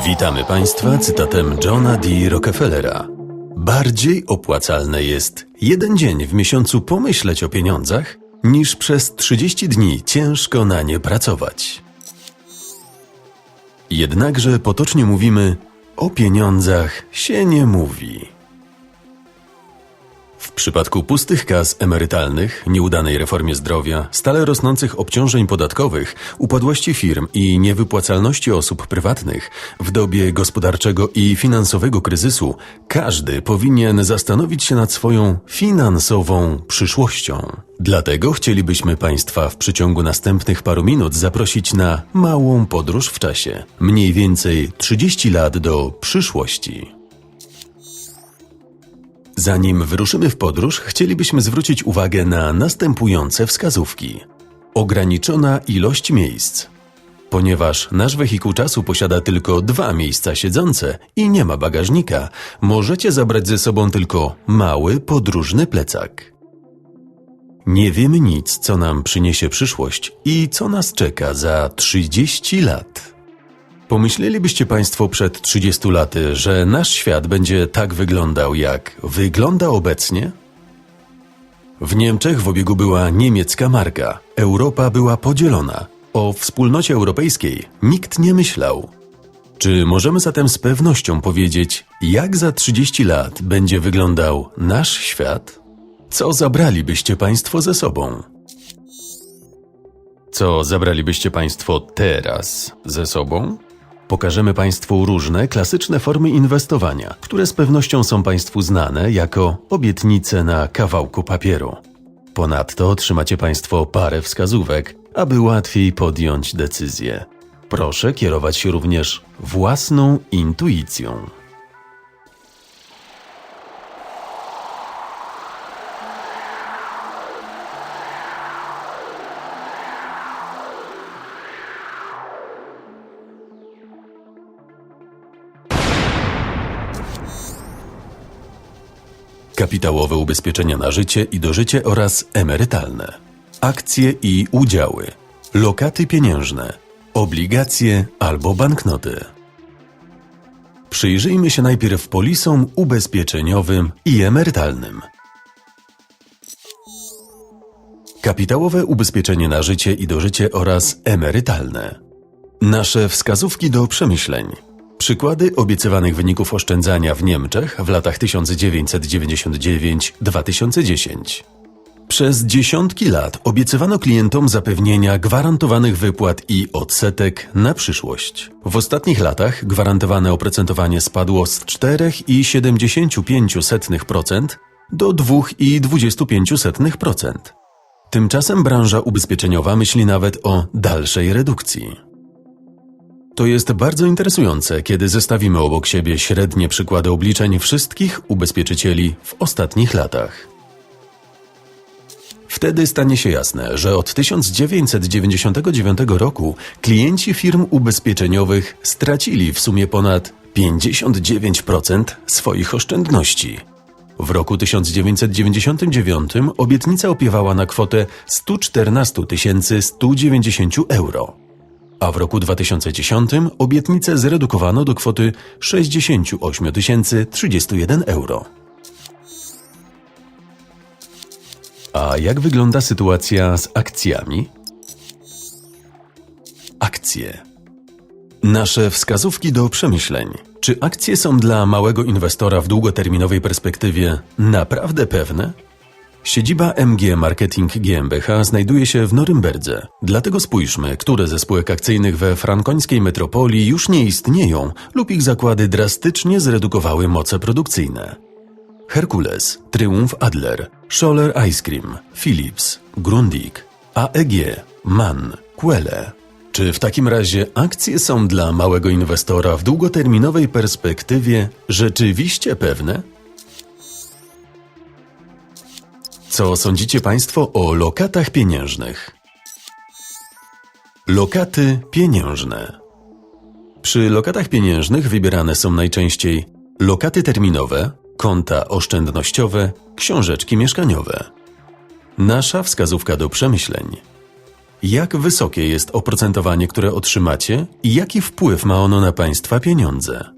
Witamy Państwa cytatem Johna D. Rockefellera. Bardziej opłacalne jest jeden dzień w miesiącu pomyśleć o pieniądzach, niż przez 30 dni ciężko na nie pracować. Jednakże potocznie mówimy, o pieniądzach się nie mówi. W przypadku pustych kas emerytalnych, nieudanej reformie zdrowia, stale rosnących obciążeń podatkowych, upadłości firm i niewypłacalności osób prywatnych, w dobie gospodarczego i finansowego kryzysu, każdy powinien zastanowić się nad swoją finansową przyszłością. Dlatego chcielibyśmy Państwa w przeciągu następnych paru minut zaprosić na małą podróż w czasie, mniej więcej 30 lat do przyszłości. Zanim wyruszymy w podróż, chcielibyśmy zwrócić uwagę na następujące wskazówki. Ograniczona ilość miejsc. Ponieważ nasz wehikuł czasu posiada tylko dwa miejsca siedzące i nie ma bagażnika, możecie zabrać ze sobą tylko mały, podróżny plecak. Nie wiemy nic, co nam przyniesie przyszłość i co nas czeka za 30 lat. Pomyślelibyście Państwo przed 30 laty, że nasz świat będzie tak wyglądał, jak wygląda obecnie? W Niemczech w obiegu była niemiecka marka. Europa była podzielona. O wspólnocie europejskiej nikt nie myślał. Czy możemy zatem z pewnością powiedzieć, jak za 30 lat będzie wyglądał nasz świat? Co zabralibyście Państwo ze sobą? Co zabralibyście Państwo teraz ze sobą? Pokażemy Państwu różne klasyczne formy inwestowania, które z pewnością są Państwu znane jako obietnice na kawałku papieru. Ponadto otrzymacie Państwo parę wskazówek, aby łatwiej podjąć decyzję. Proszę kierować się również własną intuicją. Kapitałowe ubezpieczenia na życie i dożycie oraz emerytalne, akcje i udziały, lokaty pieniężne, obligacje albo banknoty. Przyjrzyjmy się najpierw polisom ubezpieczeniowym i emerytalnym. Kapitałowe ubezpieczenie na życie i dożycie oraz emerytalne. Nasze wskazówki do przemyśleń. Przykłady obiecywanych wyników oszczędzania w Niemczech w latach 1999-2010. Przez dziesiątki lat obiecywano klientom zapewnienia gwarantowanych wypłat i odsetek na przyszłość. W ostatnich latach gwarantowane oprocentowanie spadło z 4,75% do 2,25%. Tymczasem branża ubezpieczeniowa myśli nawet o dalszej redukcji. To jest bardzo interesujące, kiedy zestawimy obok siebie średnie przykłady obliczeń wszystkich ubezpieczycieli w ostatnich latach. Wtedy stanie się jasne, że od 1999 roku klienci firm ubezpieczeniowych stracili w sumie ponad 59% swoich oszczędności. W roku 1999 obietnica opiewała na kwotę 114 190 euro a w roku 2010 obietnicę zredukowano do kwoty 68 031 euro. A jak wygląda sytuacja z akcjami? Akcje. Nasze wskazówki do przemyśleń. Czy akcje są dla małego inwestora w długoterminowej perspektywie naprawdę pewne? Siedziba MG Marketing GmbH znajduje się w Norymberdze. Dlatego spójrzmy, które ze spółek akcyjnych we frankońskiej metropolii już nie istnieją lub ich zakłady drastycznie zredukowały moce produkcyjne. Herkules, Triumph Adler, Scholler Ice Cream, Philips, Grundig, AEG, Mann, Quelle. Czy w takim razie akcje są dla małego inwestora w długoterminowej perspektywie rzeczywiście pewne? Co sądzicie Państwo o lokatach pieniężnych? Lokaty pieniężne. Przy lokatach pieniężnych wybierane są najczęściej lokaty terminowe, konta oszczędnościowe, książeczki mieszkaniowe. Nasza wskazówka do przemyśleń. jak wysokie jest oprocentowanie, które otrzymacie i jaki wpływ ma ono na Państwa pieniądze.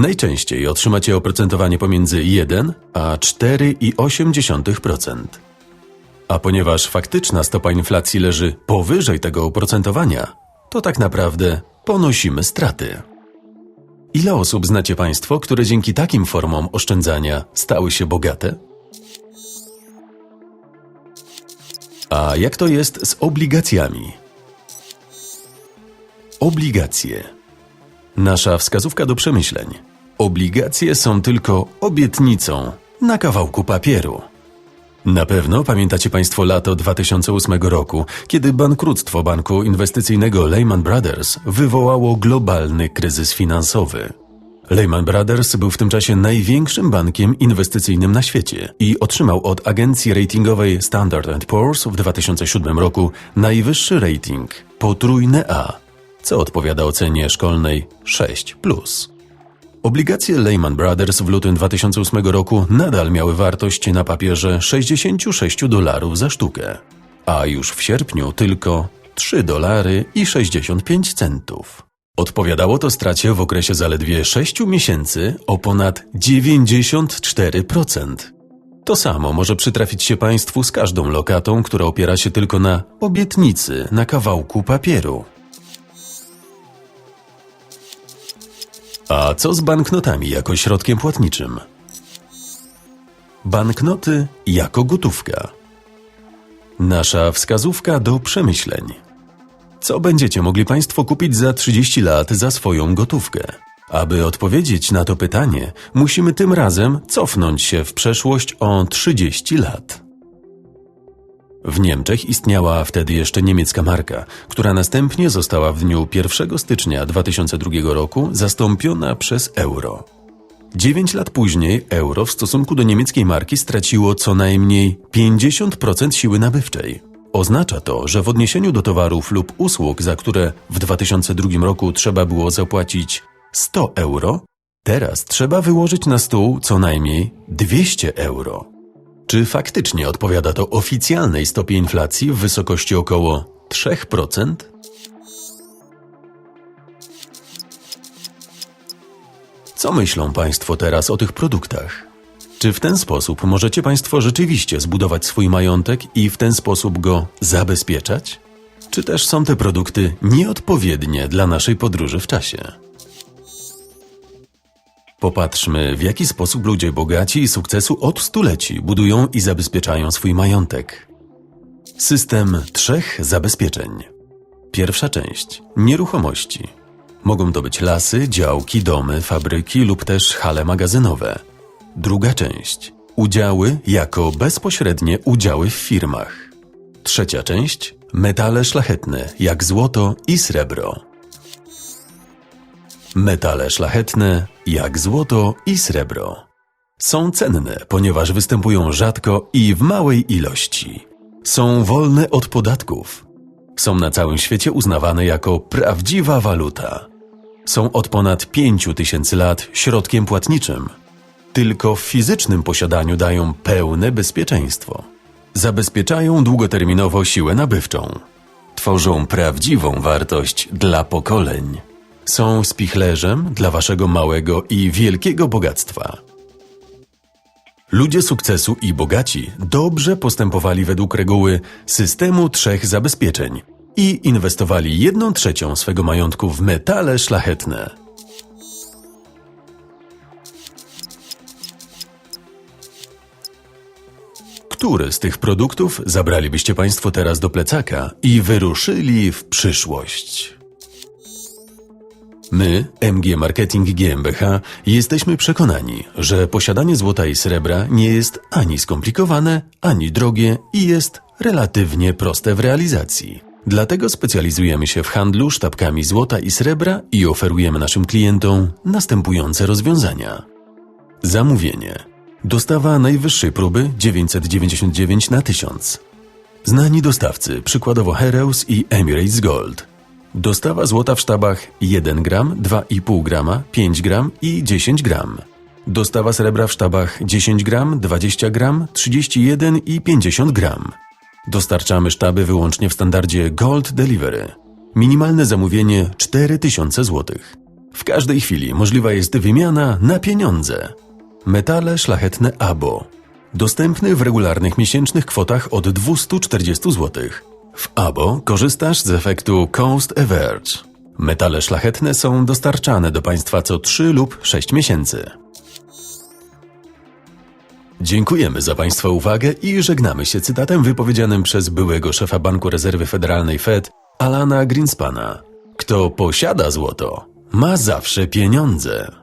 Najczęściej otrzymacie oprocentowanie pomiędzy 1 a 4,8%. A ponieważ faktyczna stopa inflacji leży powyżej tego oprocentowania, to tak naprawdę ponosimy straty. Ile osób znacie Państwo, które dzięki takim formom oszczędzania stały się bogate? A jak to jest z obligacjami? Obligacje. Nasza wskazówka do przemyśleń. Obligacje są tylko obietnicą na kawałku papieru. Na pewno pamiętacie Państwo lato 2008 roku, kiedy bankructwo banku inwestycyjnego Lehman Brothers wywołało globalny kryzys finansowy. Lehman Brothers był w tym czasie największym bankiem inwestycyjnym na świecie i otrzymał od agencji ratingowej Standard Poor's w 2007 roku najwyższy rating potrójne A, co odpowiada ocenie szkolnej 6. Obligacje Lehman Brothers w lutym 2008 roku nadal miały wartość na papierze 66 dolarów za sztukę, a już w sierpniu tylko 3 dolary i 65 centów. Odpowiadało to stracie w okresie zaledwie 6 miesięcy o ponad 94%. To samo może przytrafić się Państwu z każdą lokatą, która opiera się tylko na obietnicy na kawałku papieru. A co z banknotami jako środkiem płatniczym? Banknoty jako gotówka. Nasza wskazówka do przemyśleń. Co będziecie mogli Państwo kupić za 30 lat za swoją gotówkę? Aby odpowiedzieć na to pytanie, musimy tym razem cofnąć się w przeszłość o 30 lat. W Niemczech istniała wtedy jeszcze niemiecka marka, która następnie została w dniu 1 stycznia 2002 roku zastąpiona przez euro. Dziewięć lat później euro w stosunku do niemieckiej marki straciło co najmniej 50% siły nabywczej. Oznacza to, że w odniesieniu do towarów lub usług, za które w 2002 roku trzeba było zapłacić 100 euro, teraz trzeba wyłożyć na stół co najmniej 200 euro. Czy faktycznie odpowiada to oficjalnej stopie inflacji w wysokości około 3%? Co myślą Państwo teraz o tych produktach? Czy w ten sposób możecie Państwo rzeczywiście zbudować swój majątek i w ten sposób go zabezpieczać? Czy też są te produkty nieodpowiednie dla naszej podróży w czasie? Popatrzmy, w jaki sposób ludzie bogaci i sukcesu od stuleci budują i zabezpieczają swój majątek. System trzech zabezpieczeń. Pierwsza część nieruchomości. Mogą to być lasy, działki, domy, fabryki lub też hale magazynowe. Druga część udziały jako bezpośrednie udziały w firmach. Trzecia część metale szlachetne, jak złoto i srebro. Metale szlachetne, jak złoto i srebro. Są cenne, ponieważ występują rzadko i w małej ilości. Są wolne od podatków. Są na całym świecie uznawane jako prawdziwa waluta. Są od ponad 5000 lat środkiem płatniczym. Tylko w fizycznym posiadaniu dają pełne bezpieczeństwo. Zabezpieczają długoterminowo siłę nabywczą. Tworzą prawdziwą wartość dla pokoleń są spichlerzem dla waszego małego i wielkiego bogactwa. Ludzie sukcesu i bogaci dobrze postępowali według reguły systemu trzech zabezpieczeń i inwestowali jedną trzecią swego majątku w metale szlachetne. Który z tych produktów zabralibyście Państwo teraz do plecaka i wyruszyli w przyszłość? My, MG Marketing GmbH, jesteśmy przekonani, że posiadanie złota i srebra nie jest ani skomplikowane, ani drogie i jest relatywnie proste w realizacji. Dlatego specjalizujemy się w handlu sztabkami złota i srebra i oferujemy naszym klientom następujące rozwiązania. Zamówienie. Dostawa najwyższej próby 999 na 1000. Znani dostawcy, przykładowo Heroes i Emirates Gold. Dostawa złota w sztabach 1 gram, 2,5 grama, 5 gram i 10 gram. Dostawa srebra w sztabach 10 gram, 20 gram, 31 i 50 gram. Dostarczamy sztaby wyłącznie w standardzie Gold Delivery. Minimalne zamówienie 4000 zł. W każdej chwili możliwa jest wymiana na pieniądze. Metale szlachetne Abo. Dostępny w regularnych miesięcznych kwotach od 240 zł. W Abo korzystasz z efektu Cost Average. Metale szlachetne są dostarczane do Państwa co 3 lub 6 miesięcy. Dziękujemy za Państwa uwagę i żegnamy się cytatem wypowiedzianym przez byłego szefa Banku Rezerwy Federalnej Fed, Alana Greenspana. Kto posiada złoto, ma zawsze pieniądze.